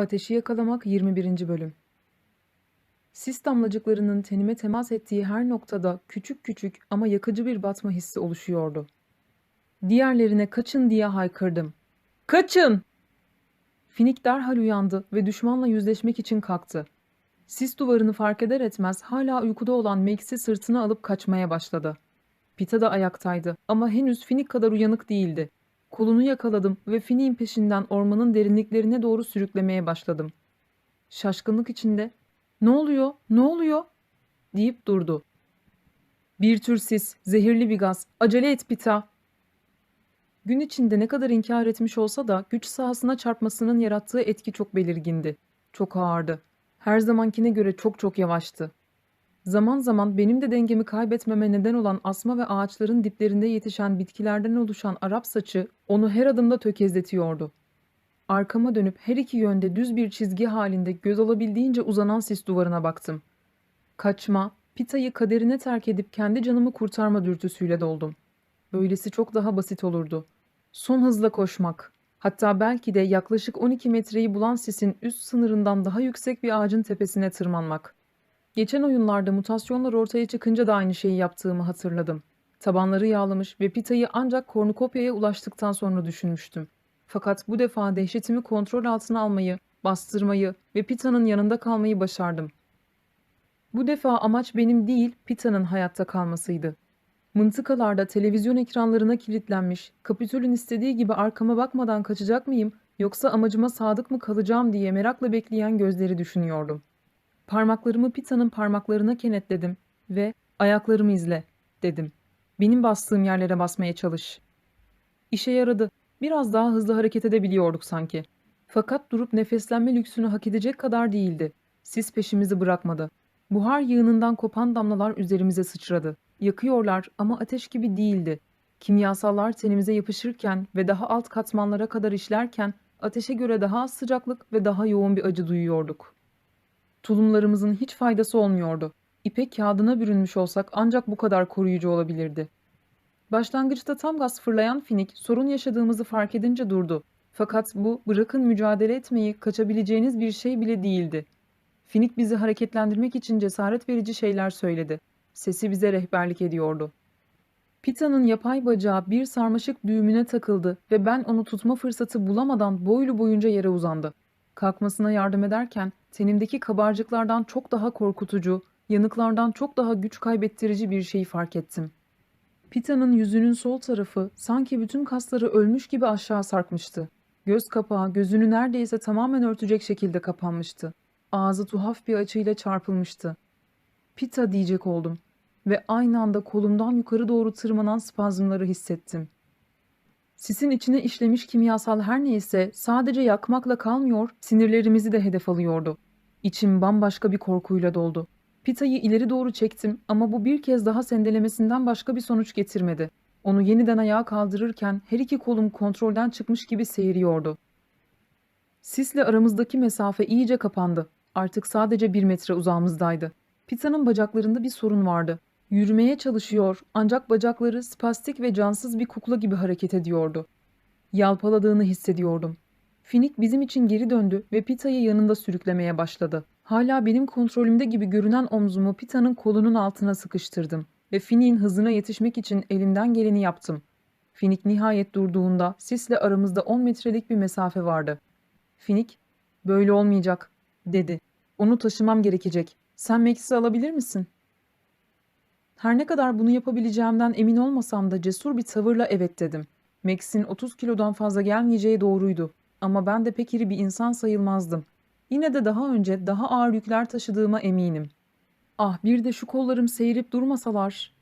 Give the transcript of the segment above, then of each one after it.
Ateşi Yakalamak 21. Bölüm Sis damlacıklarının tenime temas ettiği her noktada küçük küçük ama yakıcı bir batma hissi oluşuyordu. Diğerlerine kaçın diye haykırdım. Kaçın! Finik derhal uyandı ve düşmanla yüzleşmek için kalktı. Sis duvarını fark eder etmez hala uykuda olan Max'i sırtına alıp kaçmaya başladı. Pita da ayaktaydı ama henüz Finik kadar uyanık değildi. Kolunu yakaladım ve Finik'in peşinden ormanın derinliklerine doğru sürüklemeye başladım. Şaşkınlık içinde ''Ne oluyor? Ne oluyor?'' deyip durdu. ''Bir tür sis, zehirli bir gaz. Acele et Pita.'' Gün içinde ne kadar inkar etmiş olsa da güç sahasına çarpmasının yarattığı etki çok belirgindi. Çok ağırdı. Her zamankine göre çok çok yavaştı. Zaman zaman benim de dengemi kaybetmeme neden olan asma ve ağaçların diplerinde yetişen bitkilerden oluşan Arap saçı onu her adımda tökezletiyordu. Arkama dönüp her iki yönde düz bir çizgi halinde göz alabildiğince uzanan sis duvarına baktım. Kaçma, Pita'yı kaderine terk edip kendi canımı kurtarma dürtüsüyle doldum. Böylesi çok daha basit olurdu. Son hızla koşmak. Hatta belki de yaklaşık 12 metreyi bulan sisin üst sınırından daha yüksek bir ağacın tepesine tırmanmak. Geçen oyunlarda mutasyonlar ortaya çıkınca da aynı şeyi yaptığımı hatırladım. Tabanları yağlamış ve Pita'yı ancak kornukopyaya ulaştıktan sonra düşünmüştüm. Fakat bu defa dehşetimi kontrol altına almayı, bastırmayı ve Pita'nın yanında kalmayı başardım. Bu defa amaç benim değil, Pita'nın hayatta kalmasıydı. Mıntıkalarda televizyon ekranlarına kilitlenmiş, kapitülün istediği gibi arkama bakmadan kaçacak mıyım yoksa amacıma sadık mı kalacağım diye merakla bekleyen gözleri düşünüyordum. Parmaklarımı Pita'nın parmaklarına kenetledim ve ayaklarımı izle dedim. Benim bastığım yerlere basmaya çalış. İşe yaradı. Biraz daha hızlı hareket edebiliyorduk sanki. Fakat durup nefeslenme lüksünü hak edecek kadar değildi. Sis peşimizi bırakmadı. Buhar yığınından kopan damlalar üzerimize sıçradı. Yakıyorlar ama ateş gibi değildi. Kimyasallar tenimize yapışırken ve daha alt katmanlara kadar işlerken ateşe göre daha az sıcaklık ve daha yoğun bir acı duyuyorduk. Tulumlarımızın hiç faydası olmuyordu. İpek kağıdına bürünmüş olsak ancak bu kadar koruyucu olabilirdi. Başlangıçta tam gaz fırlayan Finik sorun yaşadığımızı fark edince durdu. Fakat bu bırakın mücadele etmeyi kaçabileceğiniz bir şey bile değildi. Finik bizi hareketlendirmek için cesaret verici şeyler söyledi. Sesi bize rehberlik ediyordu. Pita'nın yapay bacağı bir sarmaşık düğümüne takıldı ve ben onu tutma fırsatı bulamadan boylu boyunca yere uzandı. Kalkmasına yardım ederken tenimdeki kabarcıklardan çok daha korkutucu, yanıklardan çok daha güç kaybettirici bir şeyi fark ettim. Pita'nın yüzünün sol tarafı sanki bütün kasları ölmüş gibi aşağı sarkmıştı. Göz kapağı gözünü neredeyse tamamen örtecek şekilde kapanmıştı. Ağzı tuhaf bir açıyla çarpılmıştı. Pita diyecek oldum ve aynı anda kolumdan yukarı doğru tırmanan spazmları hissettim. Sisin içine işlemiş kimyasal her neyse sadece yakmakla kalmıyor, sinirlerimizi de hedef alıyordu. İçim bambaşka bir korkuyla doldu. Pita'yı ileri doğru çektim ama bu bir kez daha sendelemesinden başka bir sonuç getirmedi. Onu yeniden ayağa kaldırırken her iki kolum kontrolden çıkmış gibi seyiriyordu. Sisle aramızdaki mesafe iyice kapandı. Artık sadece bir metre uzağımızdaydı. Pita'nın bacaklarında bir sorun vardı. Yürümeye çalışıyor ancak bacakları spastik ve cansız bir kukla gibi hareket ediyordu. Yalpaladığını hissediyordum. Finik bizim için geri döndü ve Pita'yı yanında sürüklemeye başladı. Hala benim kontrolümde gibi görünen omzumu Pita'nın kolunun altına sıkıştırdım ve Finik'in hızına yetişmek için elimden geleni yaptım. Finik nihayet durduğunda sisle aramızda 10 metrelik bir mesafe vardı. Finik, böyle olmayacak, dedi. Onu taşımam gerekecek. Sen Max'i alabilir misin? Her ne kadar bunu yapabileceğimden emin olmasam da cesur bir tavırla evet dedim. Max'in 30 kilodan fazla gelmeyeceği doğruydu. Ama ben de pek iri bir insan sayılmazdım. Yine de daha önce daha ağır yükler taşıdığıma eminim. Ah bir de şu kollarım seyirip durmasalar.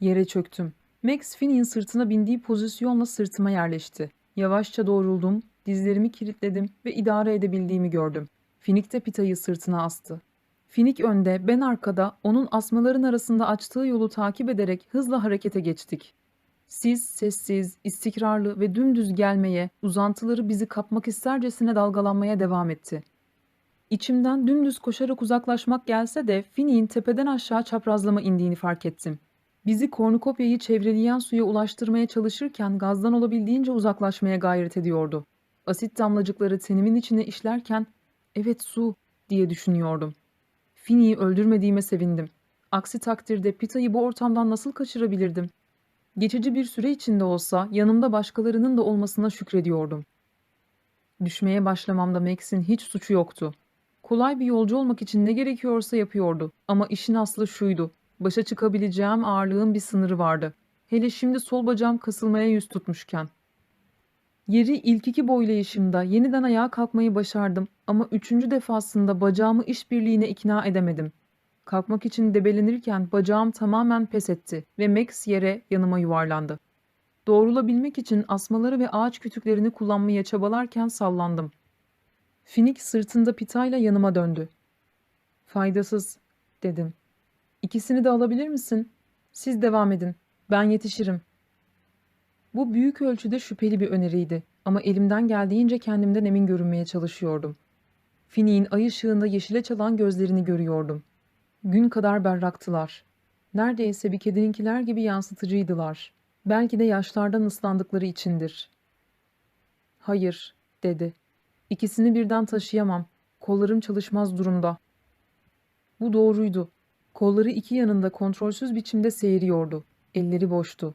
Yere çöktüm. Max Finney'in sırtına bindiği pozisyonla sırtıma yerleşti. Yavaşça doğruldum, dizlerimi kilitledim ve idare edebildiğimi gördüm. Finik de pitayı sırtına astı. Finik önde, ben arkada, onun asmaların arasında açtığı yolu takip ederek hızla harekete geçtik. Siz sessiz, istikrarlı ve dümdüz gelmeye, uzantıları bizi kapmak istercesine dalgalanmaya devam etti. İçimden dümdüz koşarak uzaklaşmak gelse de Finik'in tepeden aşağı çaprazlama indiğini fark ettim. Bizi kornukopyayı çevreleyen suya ulaştırmaya çalışırken gazdan olabildiğince uzaklaşmaya gayret ediyordu. Asit damlacıkları tenimin içine işlerken evet su diye düşünüyordum. Fini'yi öldürmediğime sevindim. Aksi takdirde Pita'yı bu ortamdan nasıl kaçırabilirdim? Geçici bir süre içinde olsa yanımda başkalarının da olmasına şükrediyordum. Düşmeye başlamamda Max'in hiç suçu yoktu. Kolay bir yolcu olmak için ne gerekiyorsa yapıyordu. Ama işin aslı şuydu. Başa çıkabileceğim ağırlığın bir sınırı vardı. Hele şimdi sol bacağım kasılmaya yüz tutmuşken. Yeri ilk iki boylayışımda yeniden ayağa kalkmayı başardım ama üçüncü defasında bacağımı işbirliğine ikna edemedim. Kalkmak için debelenirken bacağım tamamen pes etti ve Max yere yanıma yuvarlandı. Doğrulabilmek için asmaları ve ağaç kütüklerini kullanmaya çabalarken sallandım. Finik sırtında pitayla yanıma döndü. Faydasız, dedim. İkisini de alabilir misin? Siz devam edin. Ben yetişirim. Bu büyük ölçüde şüpheli bir öneriydi ama elimden geldiğince kendimden emin görünmeye çalışıyordum. Finik'in ay ışığında yeşile çalan gözlerini görüyordum. Gün kadar berraktılar. Neredeyse bir kedininkiler gibi yansıtıcıydılar. Belki de yaşlardan ıslandıkları içindir. Hayır, dedi. İkisini birden taşıyamam. Kollarım çalışmaz durumda. Bu doğruydu. Kolları iki yanında kontrolsüz biçimde seyiriyordu. Elleri boştu.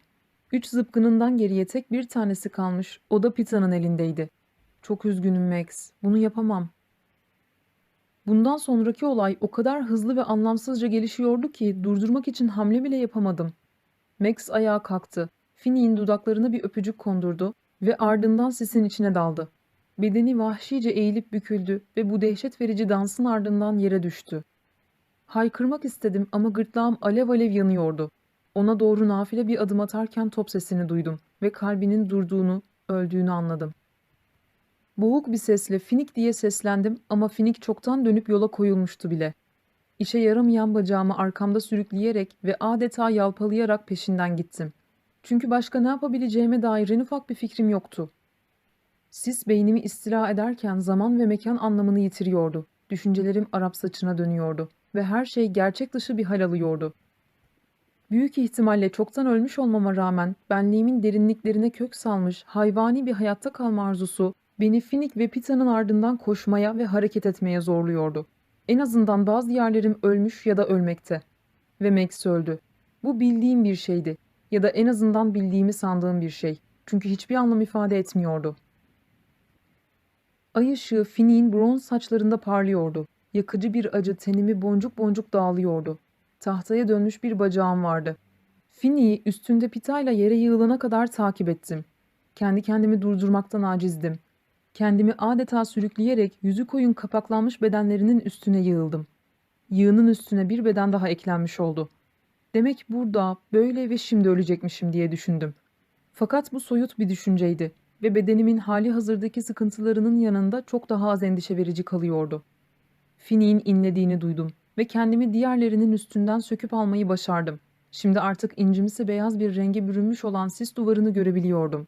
Üç zıpkınından geriye tek bir tanesi kalmış. O da Pita'nın elindeydi. Çok üzgünüm Max. Bunu yapamam. Bundan sonraki olay o kadar hızlı ve anlamsızca gelişiyordu ki durdurmak için hamle bile yapamadım. Max ayağa kalktı. Finney'in dudaklarına bir öpücük kondurdu ve ardından sisin içine daldı. Bedeni vahşice eğilip büküldü ve bu dehşet verici dansın ardından yere düştü. Haykırmak istedim ama gırtlağım alev alev yanıyordu. Ona doğru nafile bir adım atarken top sesini duydum ve kalbinin durduğunu, öldüğünü anladım. Boğuk bir sesle Finik diye seslendim ama Finik çoktan dönüp yola koyulmuştu bile. İşe yaramayan bacağımı arkamda sürükleyerek ve adeta yalpalayarak peşinden gittim. Çünkü başka ne yapabileceğime dair en ufak bir fikrim yoktu. Sis beynimi istila ederken zaman ve mekan anlamını yitiriyordu. Düşüncelerim Arap saçına dönüyordu ve her şey gerçek dışı bir hal alıyordu. Büyük ihtimalle çoktan ölmüş olmama rağmen benliğimin derinliklerine kök salmış hayvani bir hayatta kalma arzusu beni Finik ve Pita'nın ardından koşmaya ve hareket etmeye zorluyordu. En azından bazı yerlerim ölmüş ya da ölmekte. Ve Max öldü. Bu bildiğim bir şeydi. Ya da en azından bildiğimi sandığım bir şey. Çünkü hiçbir anlam ifade etmiyordu. Ay ışığı Finik'in bronz saçlarında parlıyordu. Yakıcı bir acı tenimi boncuk boncuk dağılıyordu. Tahtaya dönmüş bir bacağım vardı. Finney'i üstünde pitayla yere yığılana kadar takip ettim. Kendi kendimi durdurmaktan acizdim. Kendimi adeta sürükleyerek yüzü koyun kapaklanmış bedenlerinin üstüne yığıldım. Yığının üstüne bir beden daha eklenmiş oldu. Demek burada, böyle ve şimdi ölecekmişim diye düşündüm. Fakat bu soyut bir düşünceydi ve bedenimin hali hazırdaki sıkıntılarının yanında çok daha az endişe verici kalıyordu. Finik'in inlediğini duydum ve kendimi diğerlerinin üstünden söküp almayı başardım. Şimdi artık incimsi beyaz bir renge bürünmüş olan sis duvarını görebiliyordum.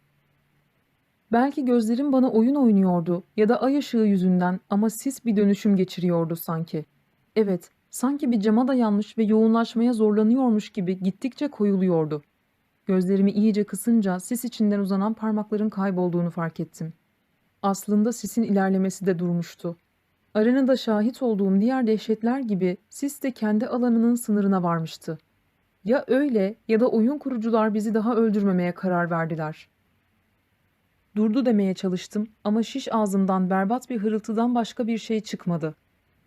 Belki gözlerim bana oyun oynuyordu ya da ay ışığı yüzünden ama sis bir dönüşüm geçiriyordu sanki. Evet, sanki bir cama dayanmış ve yoğunlaşmaya zorlanıyormuş gibi gittikçe koyuluyordu. Gözlerimi iyice kısınca sis içinden uzanan parmakların kaybolduğunu fark ettim. Aslında sisin ilerlemesi de durmuştu. Arenada şahit olduğum diğer dehşetler gibi sis de kendi alanının sınırına varmıştı. Ya öyle ya da oyun kurucular bizi daha öldürmemeye karar verdiler. Durdu demeye çalıştım ama şiş ağzımdan berbat bir hırıltıdan başka bir şey çıkmadı.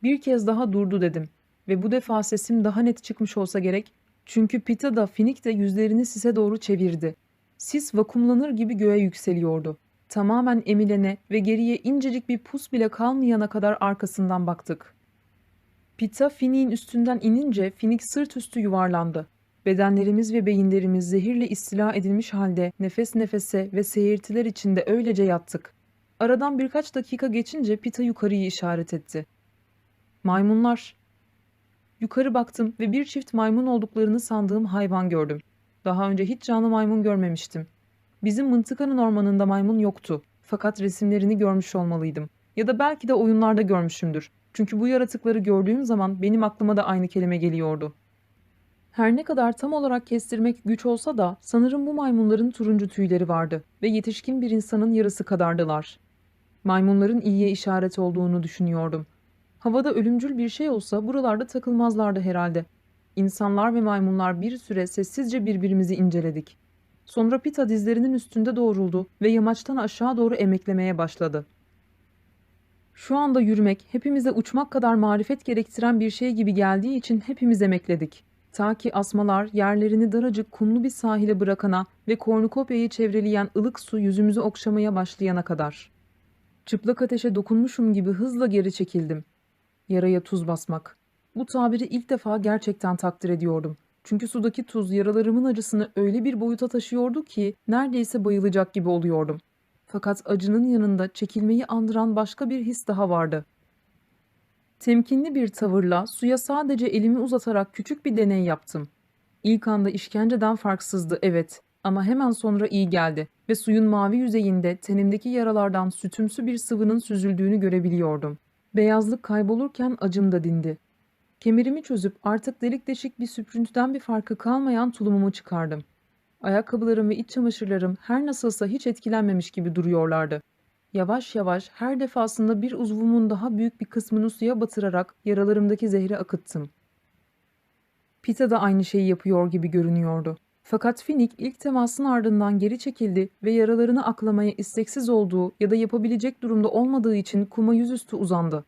Bir kez daha durdu dedim ve bu defa sesim daha net çıkmış olsa gerek çünkü Pita da Finik de yüzlerini sise doğru çevirdi. Sis vakumlanır gibi göğe yükseliyordu. Tamamen emilene ve geriye incecik bir pus bile kalmayana kadar arkasından baktık. Pita Finik'in üstünden inince Finik sırt üstü yuvarlandı. Bedenlerimiz ve beyinlerimiz zehirle istila edilmiş halde nefes nefese ve seyirtiler içinde öylece yattık. Aradan birkaç dakika geçince Pita yukarıyı işaret etti. Maymunlar. Yukarı baktım ve bir çift maymun olduklarını sandığım hayvan gördüm. Daha önce hiç canlı maymun görmemiştim. Bizim mıntıkanın ormanında maymun yoktu. Fakat resimlerini görmüş olmalıydım. Ya da belki de oyunlarda görmüşümdür. Çünkü bu yaratıkları gördüğüm zaman benim aklıma da aynı kelime geliyordu. Her ne kadar tam olarak kestirmek güç olsa da sanırım bu maymunların turuncu tüyleri vardı ve yetişkin bir insanın yarısı kadardılar. Maymunların iyiye işaret olduğunu düşünüyordum. Havada ölümcül bir şey olsa buralarda takılmazlardı herhalde. İnsanlar ve maymunlar bir süre sessizce birbirimizi inceledik. Sonra Pita dizlerinin üstünde doğruldu ve yamaçtan aşağı doğru emeklemeye başladı. Şu anda yürümek hepimize uçmak kadar marifet gerektiren bir şey gibi geldiği için hepimiz emekledik. Ta ki asmalar yerlerini daracık kumlu bir sahile bırakana ve kornukopyayı çevreleyen ılık su yüzümüzü okşamaya başlayana kadar. Çıplak ateşe dokunmuşum gibi hızla geri çekildim. Yaraya tuz basmak. Bu tabiri ilk defa gerçekten takdir ediyordum. Çünkü sudaki tuz yaralarımın acısını öyle bir boyuta taşıyordu ki neredeyse bayılacak gibi oluyordum. Fakat acının yanında çekilmeyi andıran başka bir his daha vardı. Temkinli bir tavırla suya sadece elimi uzatarak küçük bir deney yaptım. İlk anda işkenceden farksızdı evet ama hemen sonra iyi geldi ve suyun mavi yüzeyinde tenimdeki yaralardan sütümsü bir sıvının süzüldüğünü görebiliyordum. Beyazlık kaybolurken acım da dindi. Kemerimi çözüp artık delik deşik bir süprüntüden bir farkı kalmayan tulumumu çıkardım. Ayakkabılarım ve iç çamaşırlarım her nasılsa hiç etkilenmemiş gibi duruyorlardı. Yavaş yavaş her defasında bir uzvumun daha büyük bir kısmını suya batırarak yaralarımdaki zehri akıttım. Pita da aynı şeyi yapıyor gibi görünüyordu. Fakat Finik ilk temasın ardından geri çekildi ve yaralarını aklamaya isteksiz olduğu ya da yapabilecek durumda olmadığı için kuma yüzüstü uzandı.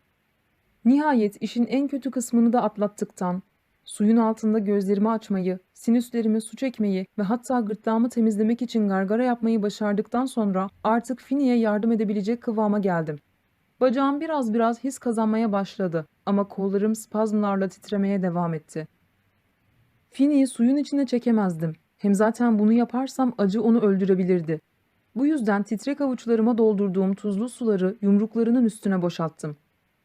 Nihayet işin en kötü kısmını da atlattıktan, suyun altında gözlerimi açmayı, sinüslerime su çekmeyi ve hatta gırtlağımı temizlemek için gargara yapmayı başardıktan sonra artık Fini'ye yardım edebilecek kıvama geldim. Bacağım biraz biraz his kazanmaya başladı ama kollarım spazmlarla titremeye devam etti. Fini'yi suyun içine çekemezdim. Hem zaten bunu yaparsam acı onu öldürebilirdi. Bu yüzden titrek avuçlarıma doldurduğum tuzlu suları yumruklarının üstüne boşalttım.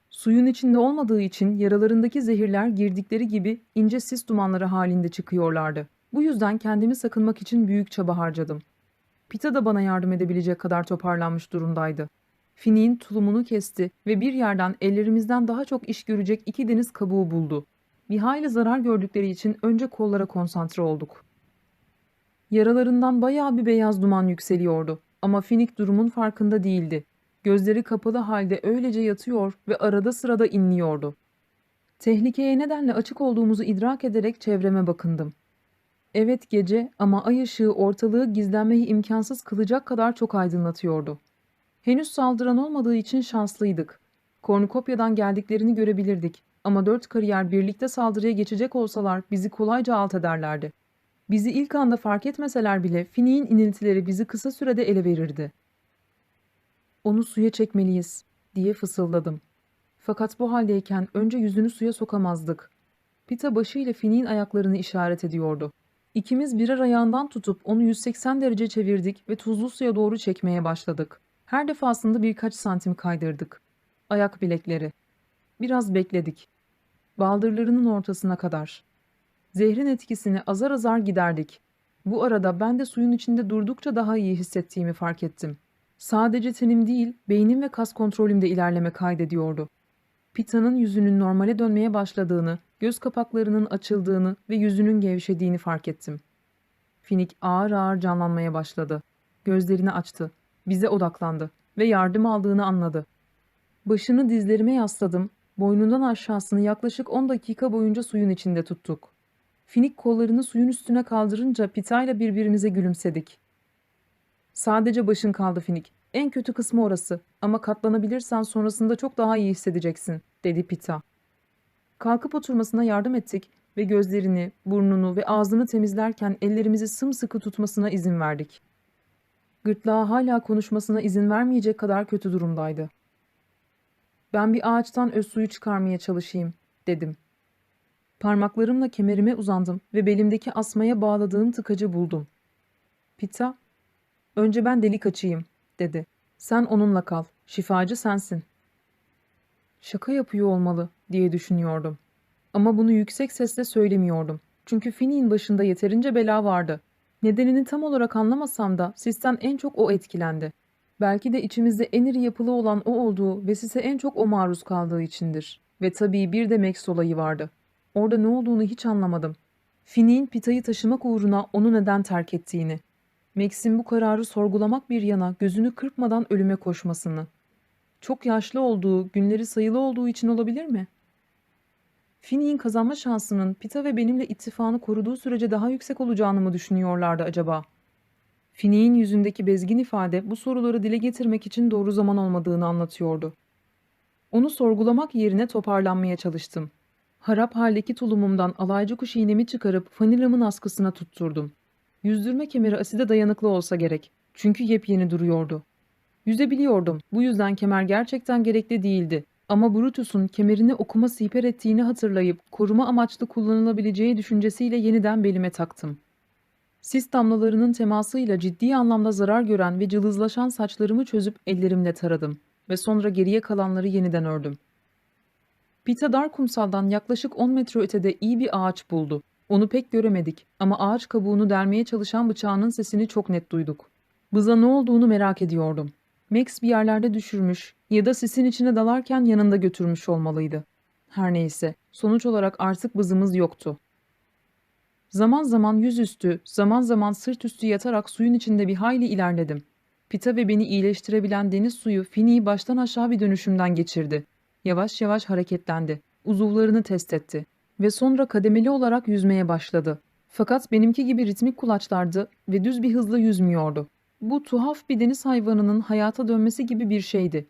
Suyun içinde olmadığı için yaralarındaki zehirler girdikleri gibi ince sis dumanları halinde çıkıyorlardı. Bu yüzden kendimi sakınmak için büyük çaba harcadım. Pita da bana yardım edebilecek kadar toparlanmış durumdaydı. Finik'in tulumunu kesti ve bir yerden ellerimizden daha çok iş görecek iki deniz kabuğu buldu. Bir hayli zarar gördükleri için önce kollara konsantre olduk. Yaralarından bayağı bir beyaz duman yükseliyordu ama Finik durumun farkında değildi. Gözleri kapalı halde öylece yatıyor ve arada sırada inliyordu. Tehlikeye nedenle açık olduğumuzu idrak ederek çevreme bakındım. Evet gece ama ay ışığı ortalığı gizlenmeyi imkansız kılacak kadar çok aydınlatıyordu. Henüz saldıran olmadığı için şanslıydık. Kornukopya'dan geldiklerini görebilirdik ama dört kariyer birlikte saldırıya geçecek olsalar bizi kolayca alt ederlerdi. Bizi ilk anda fark etmeseler bile Finik'in iniltileri bizi kısa sürede ele verirdi. Onu suya çekmeliyiz diye fısıldadım. Fakat bu haldeyken önce yüzünü suya sokamazdık. Pita başıyla Finik'in ayaklarını işaret ediyordu. İkimiz birer ayağından tutup onu 180 derece çevirdik ve tuzlu suya doğru çekmeye başladık. Her defasında birkaç santim kaydırdık. Ayak bilekleri. Biraz bekledik. Baldırlarının ortasına kadar. Zehrin etkisini azar azar giderdik. Bu arada ben de suyun içinde durdukça daha iyi hissettiğimi fark ettim. Sadece tenim değil, beynim ve kas kontrolüm de ilerleme kaydediyordu. Pita'nın yüzünün normale dönmeye başladığını, göz kapaklarının açıldığını ve yüzünün gevşediğini fark ettim. Finik ağır ağır canlanmaya başladı. Gözlerini açtı. Bize odaklandı ve yardım aldığını anladı. Başını dizlerime yasladım. Boynundan aşağısını yaklaşık 10 dakika boyunca suyun içinde tuttuk. Finik kollarını suyun üstüne kaldırınca Pita'yla birbirimize gülümsedik. Sadece başın kaldı Finik. En kötü kısmı orası ama katlanabilirsen sonrasında çok daha iyi hissedeceksin, dedi Pita. Kalkıp oturmasına yardım ettik ve gözlerini, burnunu ve ağzını temizlerken ellerimizi sımsıkı tutmasına izin verdik. Gırtlağı hala konuşmasına izin vermeyecek kadar kötü durumdaydı. Ben bir ağaçtan öz suyu çıkarmaya çalışayım, dedim. Parmaklarımla kemerime uzandım ve belimdeki asmaya bağladığım tıkacı buldum. Pita, önce ben delik açayım, dedi. Sen onunla kal, şifacı sensin. Şaka yapıyor olmalı, diye düşünüyordum. Ama bunu yüksek sesle söylemiyordum. Çünkü Finney'in başında yeterince bela vardı. Nedenini tam olarak anlamasam da sizden en çok o etkilendi. Belki de içimizde en iri yapılı olan o olduğu ve size en çok o maruz kaldığı içindir. Ve tabii bir de Max olayı vardı. Orada ne olduğunu hiç anlamadım. Finney'in pitayı taşımak uğruna onu neden terk ettiğini. Max'in bu kararı sorgulamak bir yana gözünü kırpmadan ölüme koşmasını. Çok yaşlı olduğu, günleri sayılı olduğu için olabilir mi? Finney'in kazanma şansının Pita ve benimle ittifakını koruduğu sürece daha yüksek olacağını mı düşünüyorlardı acaba? Finney'in yüzündeki bezgin ifade bu soruları dile getirmek için doğru zaman olmadığını anlatıyordu. Onu sorgulamak yerine toparlanmaya çalıştım. Harap haldeki tulumumdan alaycı kuş iğnemi çıkarıp fanilamın askısına tutturdum. Yüzdürme kemeri aside dayanıklı olsa gerek. Çünkü yepyeni duruyordu. Yüzebiliyordum. Bu yüzden kemer gerçekten gerekli değildi. Ama Brutus'un kemerini okuma siper ettiğini hatırlayıp koruma amaçlı kullanılabileceği düşüncesiyle yeniden belime taktım. Sis damlalarının temasıyla ciddi anlamda zarar gören ve cılızlaşan saçlarımı çözüp ellerimle taradım ve sonra geriye kalanları yeniden ördüm. Pita dar kumsaldan yaklaşık 10 metre ötede iyi bir ağaç buldu. Onu pek göremedik ama ağaç kabuğunu delmeye çalışan bıçağının sesini çok net duyduk. Bıza ne olduğunu merak ediyordum. Max bir yerlerde düşürmüş ya da sisin içine dalarken yanında götürmüş olmalıydı. Her neyse, sonuç olarak artık bızımız yoktu. Zaman zaman yüzüstü, zaman zaman sırt üstü yatarak suyun içinde bir hayli ilerledim. Pita ve beni iyileştirebilen deniz suyu Fini'yi baştan aşağı bir dönüşümden geçirdi. Yavaş yavaş hareketlendi. Uzuvlarını test etti. Ve sonra kademeli olarak yüzmeye başladı. Fakat benimki gibi ritmik kulaçlardı ve düz bir hızla yüzmüyordu. Bu tuhaf bir deniz hayvanının hayata dönmesi gibi bir şeydi.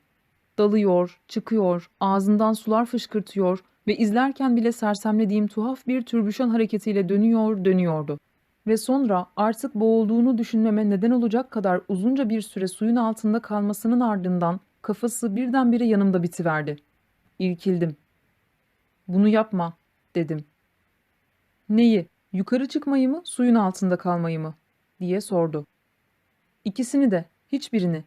Dalıyor, çıkıyor, ağzından sular fışkırtıyor ve izlerken bile sersemlediğim tuhaf bir türbüşon hareketiyle dönüyor, dönüyordu. Ve sonra artık boğulduğunu düşünmeme neden olacak kadar uzunca bir süre suyun altında kalmasının ardından kafası birdenbire yanımda bitiverdi. İrkildim. Bunu yapma, dedim. Neyi, yukarı çıkmayı mı, suyun altında kalmayı mı? diye sordu. İkisini de, hiçbirini.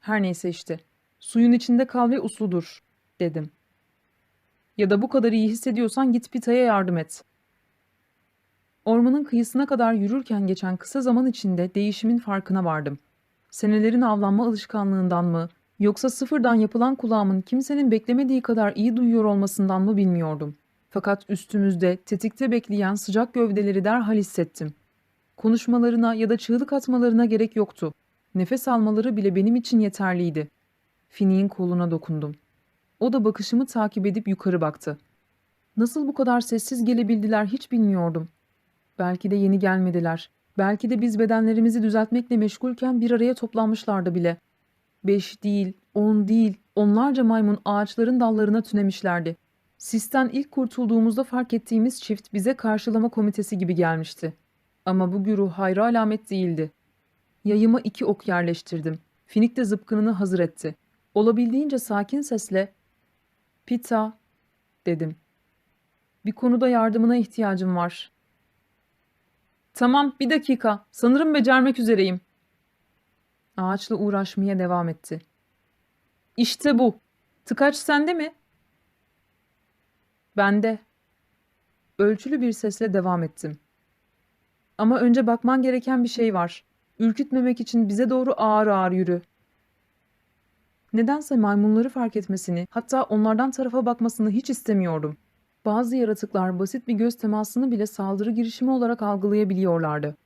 Her neyse işte. Suyun içinde kal ve uslu dur, dedim. Ya da bu kadar iyi hissediyorsan git Pita'ya yardım et. Ormanın kıyısına kadar yürürken geçen kısa zaman içinde değişimin farkına vardım. Senelerin avlanma alışkanlığından mı, yoksa sıfırdan yapılan kulağımın kimsenin beklemediği kadar iyi duyuyor olmasından mı bilmiyordum. Fakat üstümüzde, tetikte bekleyen sıcak gövdeleri derhal hissettim. Konuşmalarına ya da çığlık atmalarına gerek yoktu. Nefes almaları bile benim için yeterliydi. Fini'nin koluna dokundum. O da bakışımı takip edip yukarı baktı. Nasıl bu kadar sessiz gelebildiler hiç bilmiyordum. Belki de yeni gelmediler. Belki de biz bedenlerimizi düzeltmekle meşgulken bir araya toplanmışlardı bile. Beş değil, on değil, onlarca maymun ağaçların dallarına tünemişlerdi. Sisten ilk kurtulduğumuzda fark ettiğimiz çift bize karşılama komitesi gibi gelmişti. Ama bu güruh hayra alamet değildi. Yayıma iki ok yerleştirdim. Finik de zıpkınını hazır etti. Olabildiğince sakin sesle ''Pita'' dedim. ''Bir konuda yardımına ihtiyacım var.'' ''Tamam, bir dakika. Sanırım becermek üzereyim.'' Ağaçla uğraşmaya devam etti. ''İşte bu. Tıkaç sende mi?'' ''Bende.'' Ölçülü bir sesle devam ettim. ''Ama önce bakman gereken bir şey var. Ürkütmemek için bize doğru ağır ağır yürü.'' Nedense maymunları fark etmesini, hatta onlardan tarafa bakmasını hiç istemiyordum. Bazı yaratıklar basit bir göz temasını bile saldırı girişimi olarak algılayabiliyorlardı.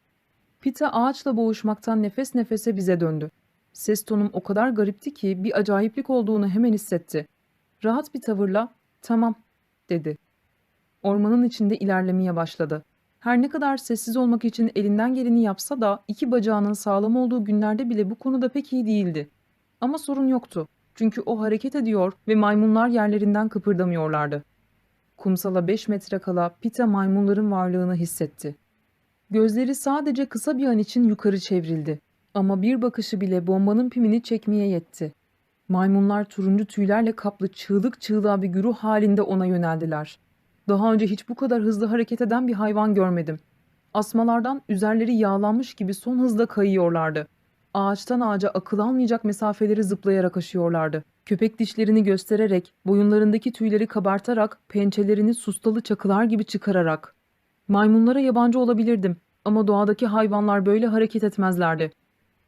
Pita ağaçla boğuşmaktan nefes nefese bize döndü. Ses tonum o kadar garipti ki bir acayiplik olduğunu hemen hissetti. Rahat bir tavırla "Tamam." Dedi. Ormanın içinde ilerlemeye başladı. Her ne kadar sessiz olmak için elinden geleni yapsa da iki bacağının sağlam olduğu günlerde bile bu konuda pek iyi değildi. Ama sorun yoktu. Çünkü o hareket ediyor ve maymunlar yerlerinden kıpırdamıyorlardı. Kumsala beş metre kala Pita maymunların varlığını hissetti. Gözleri sadece kısa bir an için yukarı çevrildi. Ama bir bakışı bile bombanın pimini çekmeye yetti. Maymunlar turuncu tüylerle kaplı çığlık çığlığa bir güruh halinde ona yöneldiler. Daha önce hiç bu kadar hızlı hareket eden bir hayvan görmedim. Asmalardan üzerleri yağlanmış gibi son hızla kayıyorlardı. Ağaçtan ağaca akıl almayacak mesafeleri zıplayarak aşıyorlardı. Köpek dişlerini göstererek, boyunlarındaki tüyleri kabartarak, pençelerini sustalı çakılar gibi çıkararak. Maymunlara yabancı olabilirdim ama doğadaki hayvanlar böyle hareket etmezlerdi.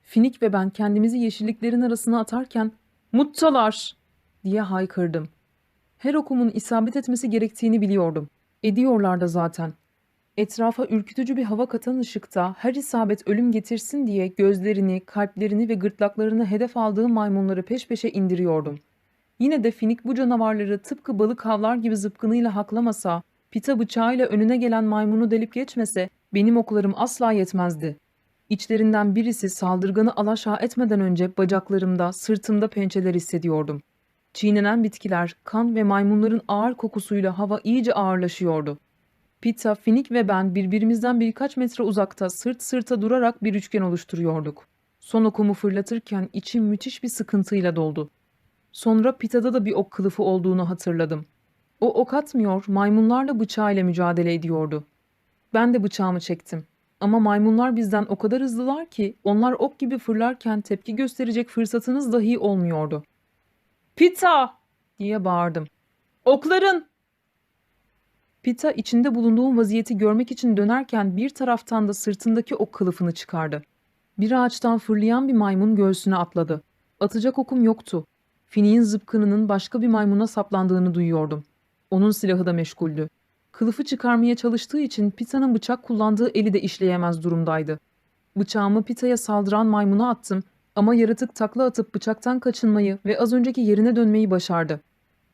Finik ve ben kendimizi yeşilliklerin arasına atarken ''Muttalar!'' diye haykırdım. Her okumun isabet etmesi gerektiğini biliyordum. Ediyorlar da zaten. Etrafa ürkütücü bir hava katan ışıkta her isabet ölüm getirsin diye gözlerini, kalplerini ve gırtlaklarını hedef aldığı maymunları peş peşe indiriyordum. Yine de Finik bu canavarları tıpkı balık havlar gibi zıpkınıyla haklamasa, pita bıçağıyla önüne gelen maymunu delip geçmese benim oklarım asla yetmezdi. İçlerinden birisi saldırganı alaşağı etmeden önce bacaklarımda, sırtımda pençeler hissediyordum. Çiğnenen bitkiler, kan ve maymunların ağır kokusuyla hava iyice ağırlaşıyordu. Pita, Finik ve ben birbirimizden birkaç metre uzakta sırt sırta durarak bir üçgen oluşturuyorduk. Son okumu fırlatırken içim müthiş bir sıkıntıyla doldu. Sonra Pita'da da bir ok kılıfı olduğunu hatırladım. O ok atmıyor, maymunlarla bıçağıyla mücadele ediyordu. Ben de bıçağımı çektim. Ama maymunlar bizden o kadar hızlılar ki onlar ok gibi fırlarken tepki gösterecek fırsatınız dahi olmuyordu. Pita! diye bağırdım. Okların! Pita içinde bulunduğum vaziyeti görmek için dönerken bir taraftan da sırtındaki ok kılıfını çıkardı. Bir ağaçtan fırlayan bir maymun göğsüne atladı. Atacak okum yoktu. Finik'in zıpkınının başka bir maymuna saplandığını duyuyordum. Onun silahı da meşguldü. Kılıfı çıkarmaya çalıştığı için Pita'nın bıçak kullandığı eli de işleyemez durumdaydı. Bıçağımı Pita'ya saldıran maymuna attım ama yaratık takla atıp bıçaktan kaçınmayı ve az önceki yerine dönmeyi başardı.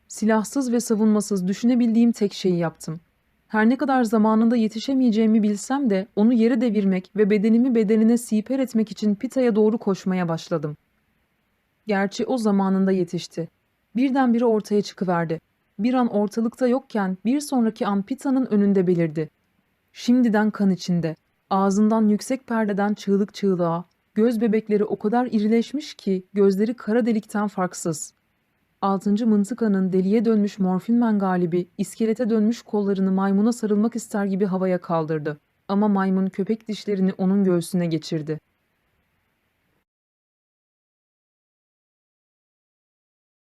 Silahsız ve savunmasız düşünebildiğim tek şeyi yaptım. Her ne kadar zamanında yetişemeyeceğimi bilsem de onu yere devirmek ve bedenimi bedenine siper etmek için Pita'ya doğru koşmaya başladım. Gerçi o zamanında yetişti. Birdenbire ortaya çıkıverdi. Bir an ortalıkta yokken bir sonraki an Pita'nın önünde belirdi. Şimdiden kan içinde. Ağzından yüksek perdeden çığlık çığlığa. Göz bebekleri o kadar irileşmiş ki gözleri kara delikten farksız. Altıncı mıntıkanın deliye dönmüş morfinmen galibi iskelete dönmüş kollarını maymuna sarılmak ister gibi havaya kaldırdı. Ama maymun köpek dişlerini onun göğsüne geçirdi.